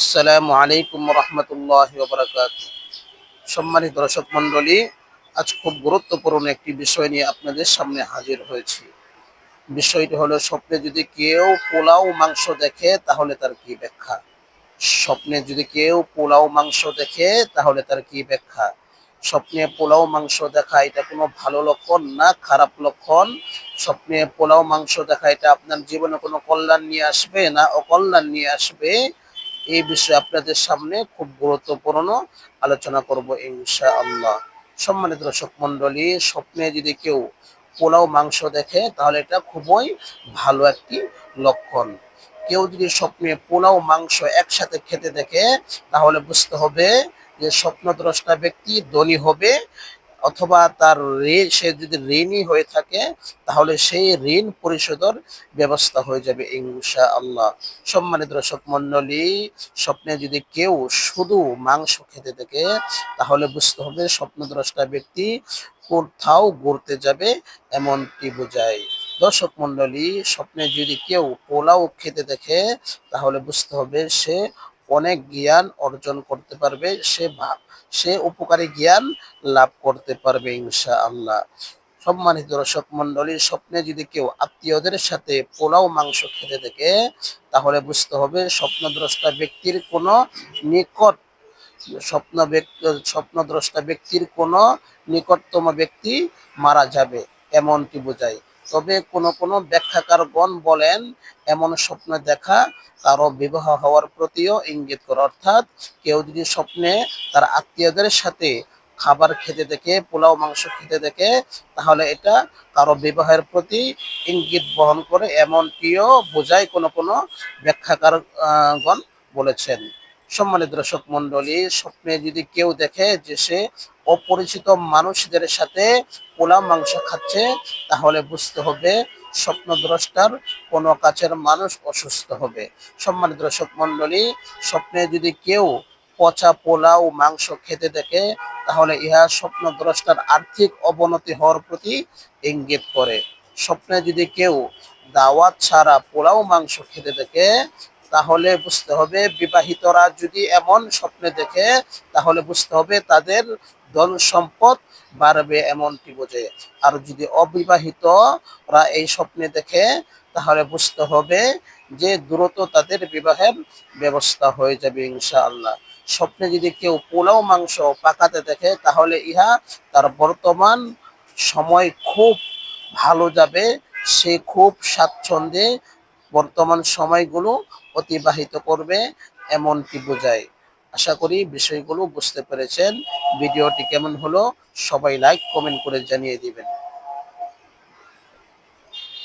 আসসালামু আলাইকুম রহমতুল্লাহ বরকাত সম্মানিত দর্শক মণ্ডলী, আজ খুব গুরুত্বপূর্ণ একটি বিষয় নিয়ে আপনাদের সামনে হাজির হয়েছি। বিষয়টি হলো, স্বপ্নে যদি কেউ পোলাও মাংস দেখে, তাহলে তার কি ব্যাখ্যা? স্বপ্নে যদি কেউ পোলাও মাংস দেখে, তাহলে তার কি ব্যাখ্যা? স্বপ্নে পোলাও মাংস দেখা এটা কোনো ভালো লক্ষণ না খারাপ লক্ষণ? স্বপ্নে পোলাও মাংস দেখা এটা আপনার জীবনে কোনো কল্যাণ নিয়ে আসবে না অকল্যাণ নিয়ে আসবে? এই বিষয়ে আপনাদের সামনে খুব গুরুত্বপূর্ণ আলোচনা করব ইনশা আল্লাহ সম্মানিত দর্শক মন্ডলী স্বপ্নে যদি কেউ পোলাও, মাংস দেখে, তাহলে এটা খুবই ভালো একটি লক্ষণ। কেউ যদি স্বপ্নে পোলাও, মাংস একসাথে খেতে দেখে, তাহলে বুঝতে হবে যে স্বপ্নদ্রষ্টা ব্যক্তি ধনী হবে অথবা তার ঋণ সে যদি ঋণই হয়ে থাকে, তাহলে সেই ঋণ পরিশোধের ব্যবস্থা হয়ে যাবে ইনশা আল্লাহ সম্মানিত দর্শক মন্ডলী, স্বপ্নে যদি কেউ শুধু মাংস খেতে থাকে, তাহলে বুঝতে হবে স্বপ্নদ্রষ্টা ব্যক্তি কোথাও ঘুরতে যাবে এমনটি বোঝায়। দর্শক মন্ডলী, স্বপ্নে যদি কেউ পোলাও খেতে দেখে, তাহলে বুঝতে হবে সে অনেক জ্ঞান অর্জন করতে পারবে, সে সে উপকারী জ্ঞান লাভ করতে পারবে ইনশা আল্লাহ সম্মানিত দর্শক মন্ডলী স্বপ্নে যদি কেউ আত্মীয়দের সাথে পোলাও মাংস খেতে থাকে তাহলে বুঝতে হবে স্বপ্নদ্রষ্টা ব্যক্তির কোনো নিকট, স্বপ্ন ব্যক্তি স্বপ্নদ্রষ্টা ব্যক্তির কোনো নিকটতম ব্যক্তি মারা যাবে, এমনটি বোঝায়। তবে কোন কোন ব্যাখ্যাকারগণ বলেন এমন স্বপ্ন দেখা কারও বিবাহ হওয়ার প্রতিও ইঙ্গিত করে। অর্থাৎ কেউ যদি স্বপ্নে তার আত্মীয়দের সাথে খাবার খেতে দেখে পোলাও মাংস খেতে দেখে তাহলে এটা কারও বিবাহের প্রতি ইঙ্গিত বহন করে এমনটিও বোঝায় কোনো কোনো ব্যাখ্যাকার আহ, গণ বলেছেন। সম্মানিত দর্শক মন্ডলী স্বপ্নে যদি কেউ দেখে যে সে অপরিচিত মানুষদের সাথে পোলাও মাংস খাচ্ছে, তাহলে বুঝতে হবে স্বপ্নদ্রষ্টার কোনো কাছের মানুষ অসুস্থ হবে। সম্মানিত দর্শক মন্ডলী স্বপ্নে যদি কেউ পচা পোলাও মাংস খেতে দেখে, তাহলে ইহা স্বপ্নদ্রষ্টার আর্থিক অবনতি হওয়ার প্রতি ইঙ্গিত করে। স্বপ্নে যদি কেউ দাওয়াত ছাড়া পোলাও মাংস খেতে দেখে, তাহলে বুঝতে হবে বিবাহিতরা যদি এমন স্বপ্নে দেখে, তাহলে বুঝতে হবে তাদের ধন সম্পদ বাড়বে এমনটি বোঝে। আর যদি অবিবাহিতরা এই স্বপ্নে দেখে, তাহলে বুঝতে হবে যে দ্রুত তাদের বিবাহের ব্যবস্থা হয়ে যাবে ইনশাআল্লাহ। স্বপ্নে যদি কেউ পোলাও, মাংস পাকাতে দেখে, তাহলে ইহা তার বর্তমান সময় খুব ভালো যাবে। সে খুব স্বাচ্ছন্দ্যে বর্তমান সময়গুলো অতিবাহিত করবে, এমনটি বোঝায়। আশা করি বিষয়গুলো বুঝতে পেরেছেন। ভিডিওটি কেমন হলো সবাই লাইক কমেন্ট করে জানিয়ে দিবেন।